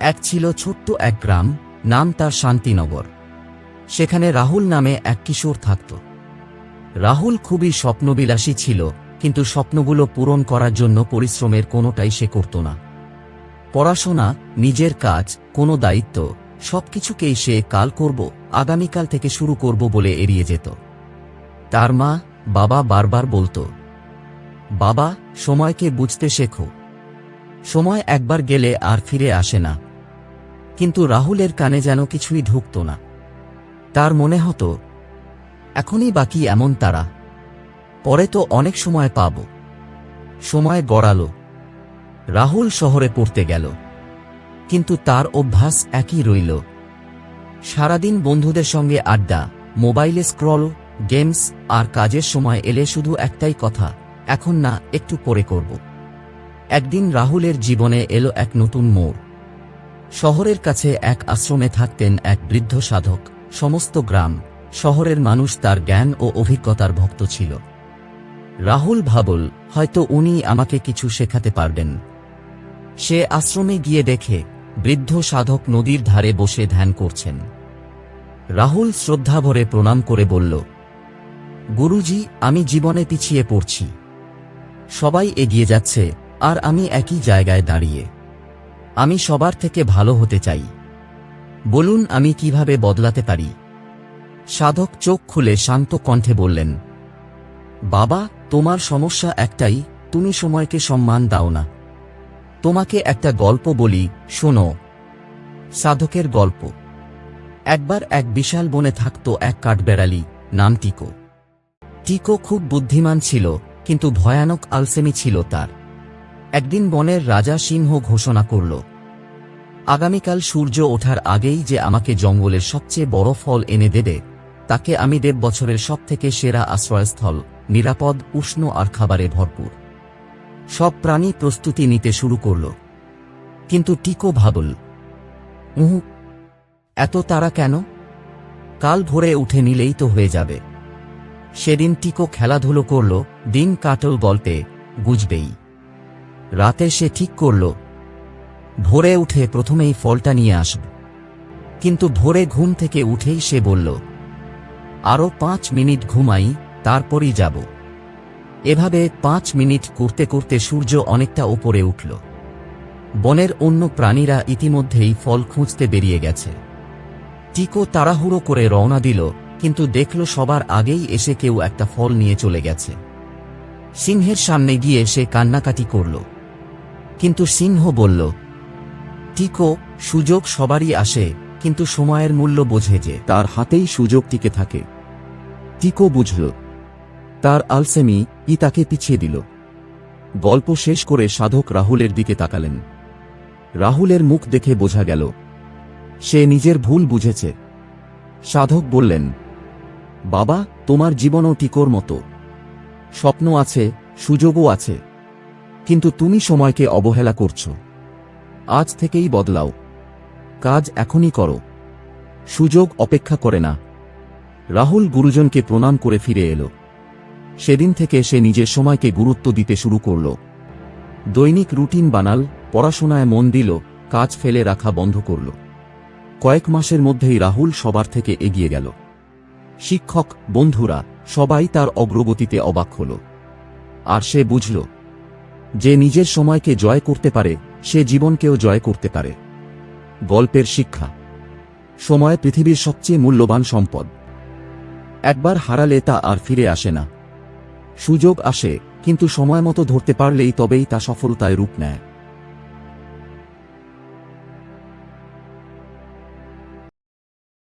এক ছিল ছোট্ট এক গ্রাম, নাম তার শান্তিনগর। সেখানে রাহুল নামে এক কিশোর থাকত। রাহুল খুবই স্বপ্নবিলাসী ছিল, কিন্তু স্বপ্নগুলো পূরণ করার জন্য পরিশ্রমের কোনোটাই সে করত না। পড়াশোনা, নিজের কাজ, কোনো দায়িত্ব, সবকিছুকেই সে কাল করব, আগামীকাল থেকে শুরু করব বলে এড়িয়ে যেত। তার মা, বাবা বারবার বলতো, বাবা, সময়কে বুঝতে শেখো। সময় একবার গেলে আর ফিরে আসে না। কিন্তু রাহুলের কানে যেন কিছুই ঢুকত না। তার মনে হতো, এখনই বাকি এমন তারা। পরে তো অনেক সময় পাব। সময় গড়ালো। রাহুল শহরে পড়তে গেল। কিন্তু তার অভ্যাস একই রইল। সারাদিন বন্ধুদের সঙ্গে আড্ডা, মোবাইলে স্ক্রল, গেমস আর কাজের সময় এলে শুধু একটাই কথা, এখন না, একটু পরে করব। একদিন রাহুলের জীবনে এলো এক নতুন মোড়। শহরের কাছে এক আশ্রমে থাকতেন এক বৃদ্ধ সাধক। সমস্ত গ্রাম, শহরের মানুষ তার জ্ঞান ও অভিজ্ঞতার ভক্ত ছিল। রাহুল ভাবল, হয়তো উনি আমাকে কিছু শেখাতে পারবেন। সে আশ্রমে গিয়ে দেখে, বৃদ্ধ সাধক নদীর ধারে বসে ধ্যান করছেন। রাহুল শ্রদ্ধাভরে প্রণাম করে বলল, গুরুজি, আমি জীবনে পিছিয়ে পড়ছি। সবাই এগিয়ে যাচ্ছে, আর আমি একই জায়গায় দাঁড়িয়ে। আমি সবার থেকে ভালো হতে চাই। বলুন আমি কীভাবে বদলাতে পারি। সাধক চোখ খুলে শান্ত কণ্ঠে বললেন, বাবা, তোমার সমস্যা একটাই, তুমি সময়কে সম্মান দাও না। তোমাকে একটা গল্প বলি, শোনো। সাধকের গল্প। একবার এক বিশাল বনে থাকত এক কাঠবেড়ালি, নাম টিকো। টিকো খুব বুদ্ধিমান ছিল, কিন্তু ভয়ানক আলসেমি ছিল তার। একদিন বনের রাজা সিংহ ঘোষণা করল, আগামীকাল সূর্য ওঠার আগেই যে আমাকে জঙ্গলের সবচেয়ে বড় ফল এনে দেবে, তাকে আমি দেব বছরের সবথেকে সেরা আশ্রয়স্থল, নিরাপদ, উষ্ণ আর খাবারে ভরপুর। সব প্রাণী প্রস্তুতি নিতে শুরু করল, কিন্তু টিকো ভাবল, উহু, এত তারা কেন? কাল ভোরে উঠে নিলেই তো হয়ে যাবে। সেদিন টিকো খেলাধুলো করল, দিন কাটল গল্পে, বুঝবেই। রাতে সে ঠিক করল, ভোরে উঠে প্রথমেই ফলটা নিয়ে আসবে। কিন্তু ভোরে ঘুম থেকে উঠেই সে বলল আরও পাঁচ মিনিট ঘুমাই, তারপরই যাব। এভাবে পাঁচ মিনিট করতে করতে সূর্য অনেকটা ওপরে উঠল। বনের অন্য প্রাণীরা ইতিমধ্যেই ফল খুঁজতে বেরিয়ে গেছে। টিকো তাড়াহুড়ো করে রওনা দিল, কিন্তু দেখল সবার আগেই এসে কেউ একটা ফল নিয়ে চলে গেছে। সিংহের সামনে গিয়ে সে কান্নাকাটি করল কিন্তু সিংহ বলল, টিকো, সুযোগ সবারই আসে, কিন্তু সময়ের মূল্য বোঝে যে তার হাতেই সুযোগ টিকে থাকে। টিকো বুঝল। তার আলসেমি ই তাকে পিছিয়ে দিল। গল্প শেষ করে সাধক রাহুলের দিকে তাকালেন। রাহুলের মুখ দেখে বোঝা গেল, সে নিজের ভুল বুঝেছে। সাধক বললেন, বাবা, তোমার জীবনও টিকোর মতো। স্বপ্ন আছে, সুযোগও আছে। কিন্তু তুমি সময়কে অবহেলা করছ। আজ থেকেই বদলাও। কাজ এখনই করো। সুযোগ অপেক্ষা করে না। রাহুল গুরুজনকে প্রণাম করে ফিরে এলো। সেদিন থেকে সে নিজের সময়কে গুরুত্ব দিতে শুরু করল। দৈনিক রুটিন বানাল, পড়াশোনায় মন দিল, কাজ ফেলে রাখা বন্ধ করল। কয়েক মাসের মধ্যেই রাহুল সবার থেকে এগিয়ে গেল। শিক্ষক, বন্ধুরা, সবাই তার অগ্রগতিতে অবাক হল। আর সে বুঝল যে নিজের সময়কে জয় করতে পারে, সে জীবনকেও জয় করতে পারে। গল্পের শিক্ষা। সময় পৃথিবীর সবচেয়ে মূল্যবান সম্পদ। একবার হারালে তা আর ফিরে আসে না। সুযোগ আসে, কিন্তু সময় মতো ধরতে পারলেই তবেই তা সফলতায় রূপ নেয়।